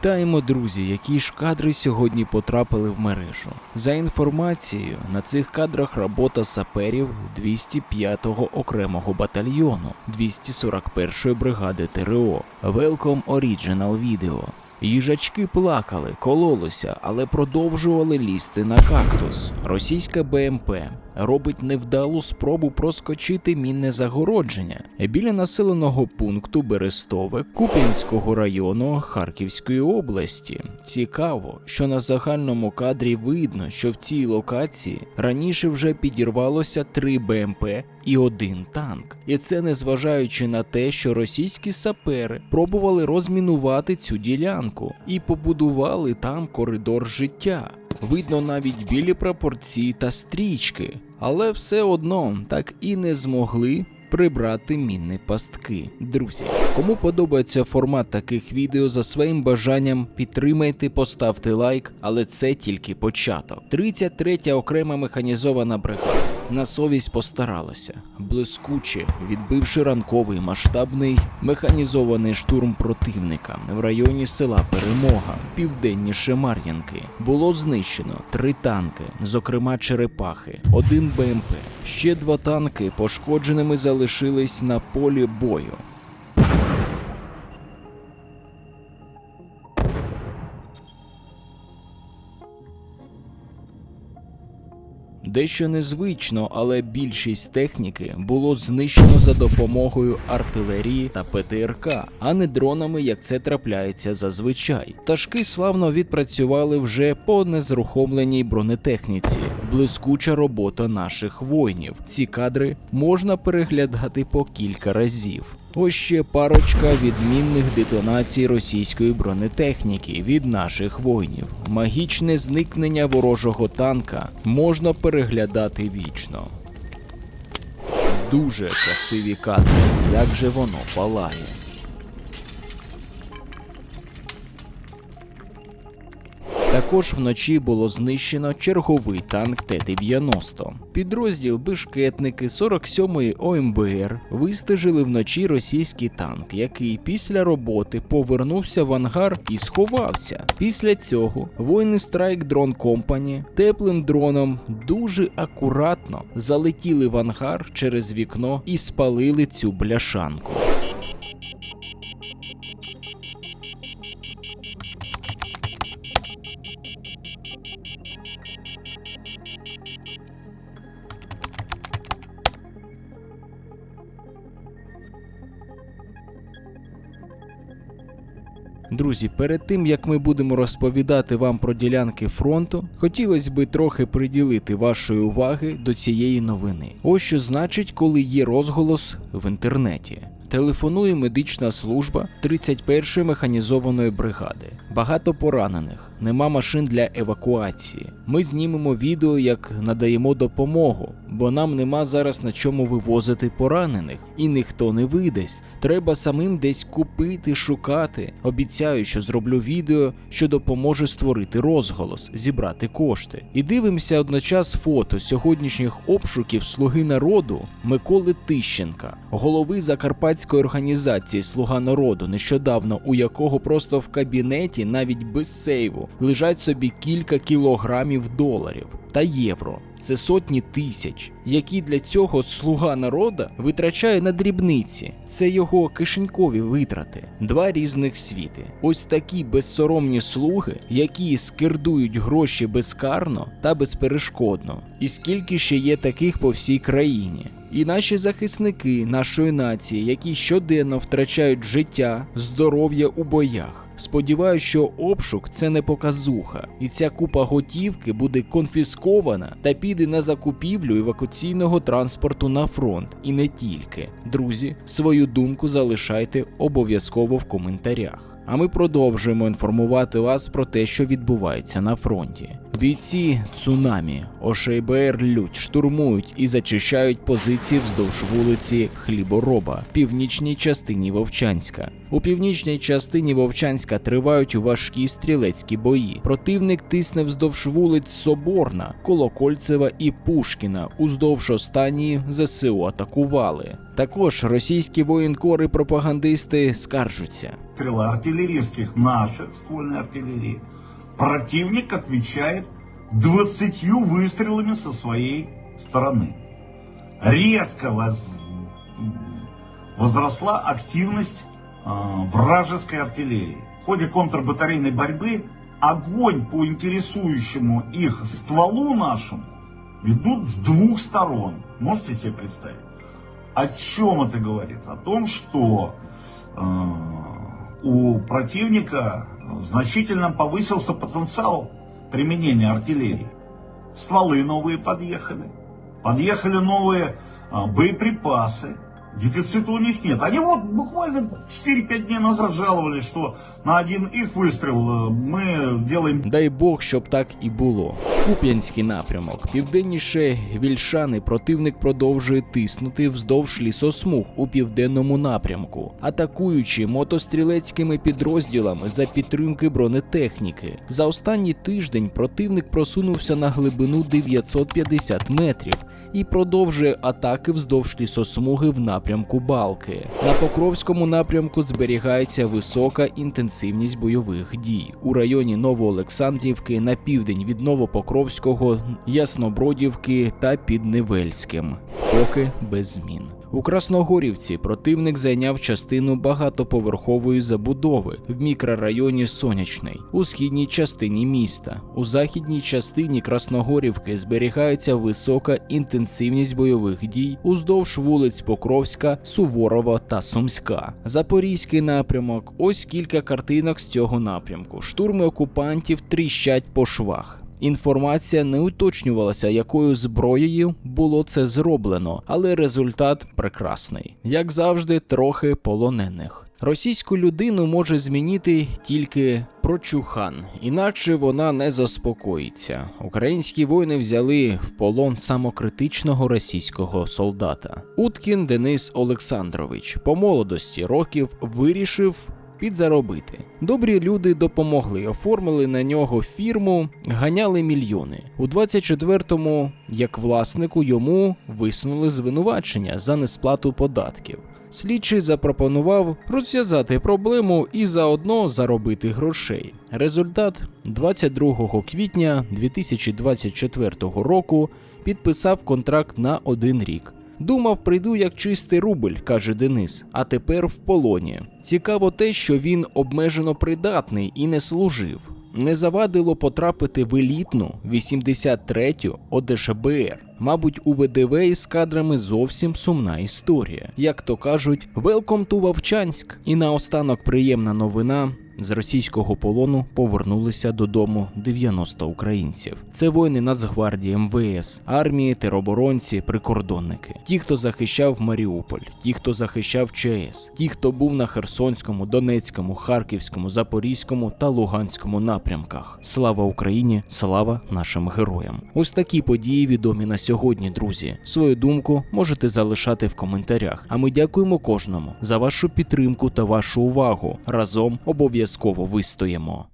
Вітаємо, друзі! Які ж кадри сьогодні потрапили в мережу? За інформацією, на цих кадрах робота саперів 205-го окремого батальйону 241-ї бригади ТРО. Welcome Original Video. Їжачки плакали, кололися, але продовжували лізти на кактус. Російська БМП робить невдалу спробу проскочити мінне загородження біля населеного пункту Берестове Куп'янського району Харківської області. Цікаво, що на загальному кадрі видно, що в цій локації раніше вже підірвалося три БМП і один танк. І це незважаючи на те, що російські сапери пробували розмінувати цю ділянку і побудували там коридор життя. Видно навіть білі пропорції та стрічки, але все одно так і не змогли прибрати мінні пастки. Друзі, кому подобається формат таких відео за своїм бажанням, підтримайте, поставте лайк, але це тільки початок. 33-я окрема механізована бригада на совість постаралася, блискуче відбивши ранковий масштабний механізований штурм противника в районі села Перемога, південніше Мар'янки. Було знищено три танки, зокрема черепахи, один БМП. Ще два танки пошкодженими залишились на полі бою. Дещо незвично, але більшість техніки було знищено за допомогою артилерії та ПТРК, а не дронами, як це трапляється зазвичай. Пташки славно відпрацювали вже по незрухомленій бронетехніці. Блискуча робота наших воїнів. Ці кадри можна переглядати по кілька разів. Ось ще парочка відмінних детонацій російської бронетехніки від наших воїнів. Магічне зникнення ворожого танка можна переглядати вічно. Дуже красиві кадри, як же воно палає. Також вночі було знищено черговий танк Т-90. Підрозділ Бишкетники 47-ї ОМБР вистежили вночі російський танк, який після роботи повернувся в ангар і сховався. Після цього воїни Strike Drone Company теплим дроном дуже акуратно залетіли в ангар через вікно і спалили цю бляшанку. Друзі, перед тим як ми будемо розповідати вам про ділянки фронту, хотілося би трохи приділити вашої уваги до цієї новини. Ось що значить, коли є розголос в інтернеті. Телефонує медична служба 31-ї механізованої бригади. Багато поранених, нема машин для евакуації. Ми знімемо відео, як надаємо допомогу, бо нам нема зараз на чому вивозити поранених, і ніхто не видасть. Треба самим десь купити, шукати. Обіцяю, що зроблю відео, що допоможе створити розголос, зібрати кошти. І дивимося одночас фото сьогоднішніх обшуків Слуги народу Миколи Тищенка, голови Закарпатської організації Слуга народу, нещодавно у якого просто в кабінеті, навіть без сейву, лежать собі кілька кілограмів доларів та євро. Це сотні тисяч, які для цього слуга народа витрачає на дрібниці. Це його кишенькові витрати. Два різних світи. Ось такі безсоромні слуги, які скердують гроші безкарно та безперешкодно. І скільки ще є таких по всій країні. І наші захисники нашої нації, які щоденно втрачають життя, здоров'я у боях. Сподіваюсь, що обшук це не показуха, і ця купа готівки буде конфіскована та піде на закупівлю евакуаційного транспорту на фронт, і не тільки. Друзі, свою думку залишайте обов'язково в коментарях. А ми продовжуємо інформувати вас про те, що відбувається на фронті. Бійці цунамі, ОШБР Лють штурмують і зачищають позиції вздовж вулиці Хлібороба, північній частині Вовчанська. У північній частині Вовчанська тривають важкі стрілецькі бої. Противник тисне вздовж вулиць Соборна, Колокольцева і Пушкіна. Уздовж останньої ЗСУ атакували. Також російські воєнкори пропагандисти скаржуться. стрела артиллерийских наших, ствольной артиллерии, противник отвечает 20 выстрелами со своей стороны. Резко воз- возросла активность э, вражеской артиллерии. В ходе контрбатарейной борьбы огонь по интересующему их стволу нашему ведут с двух сторон. Можете себе представить? О чем это говорит? О том, что э, у противника значительно повысился потенциал применения артиллерии. Стволы новые подъехали, подъехали новые а, боеприпасы. Дефицита у них нет. Они вот буквально 4-5 дней назад жаловались, что на один их выстрел э, мы делаем Дай Бог, щоб так і було. Куп'янський напрямок. Південніше Вільшани противник продовжує тиснути вздовж лісосмуг у південному напрямку, атакуючи мотострілецькими підрозділами за підтримки бронетехніки. За останній тиждень противник просунувся на глибину 950 метрів. І продовжує атаки вздовж лісосмуги в напрямку Балки. На Покровському напрямку зберігається висока інтенсивність бойових дій у районі Новоолександрівки на південь від Новопокровського, Яснобродівки та під Невельським, поки без змін. У Красногорівці противник зайняв частину багатоповерхової забудови в мікрорайоні Сонячний у східній частині міста. У західній частині Красногорівки зберігається висока інтенсивність бойових дій уздовж вулиць Покровська, Суворова та Сумська. Запорізький напрямок. Ось кілька картинок з цього напрямку. Штурми окупантів тріщать по швах. Інформація не уточнювалася, якою зброєю було це зроблено, але результат прекрасний. Як завжди, трохи полонених. Російську людину може змінити тільки прочухан, інакше вона не заспокоїться. Українські воїни взяли в полон самокритичного російського солдата. Уткін Денис Олександрович по молодості років вирішив підзаробити. Добрі люди допомогли, оформили на нього фірму, ганяли мільйони. У 24-му, як власнику, йому висунули звинувачення за несплату податків. Слідчий запропонував розв'язати проблему і заодно заробити грошей. Результат 22 квітня 2024 року підписав контракт на один рік. Думав, прийду як чистий рубль, каже Денис, а тепер в полоні. Цікаво те, що він обмежено придатний і не служив. Не завадило потрапити в елітну 83-ю ОДШБР. Мабуть, у ВДВ із кадрами зовсім сумна історія. Як то кажуть, welcome to Вовчанськ. І наостанок приємна новина. З російського полону повернулися додому 90 українців. Це воїни Нацгвардії, МВС, армії, тероборонці, прикордонники, ті, хто захищав Маріуполь, ті, хто захищав ЧАЕС, ті, хто був на Херсонському, Донецькому, Харківському, Запорізькому та Луганському напрямках. Слава Україні! Слава нашим героям! Ось такі події відомі на сьогодні, друзі. Свою думку можете залишати в коментарях. А ми дякуємо кожному за вашу підтримку та вашу увагу. Разом обов'язково вистоїмо.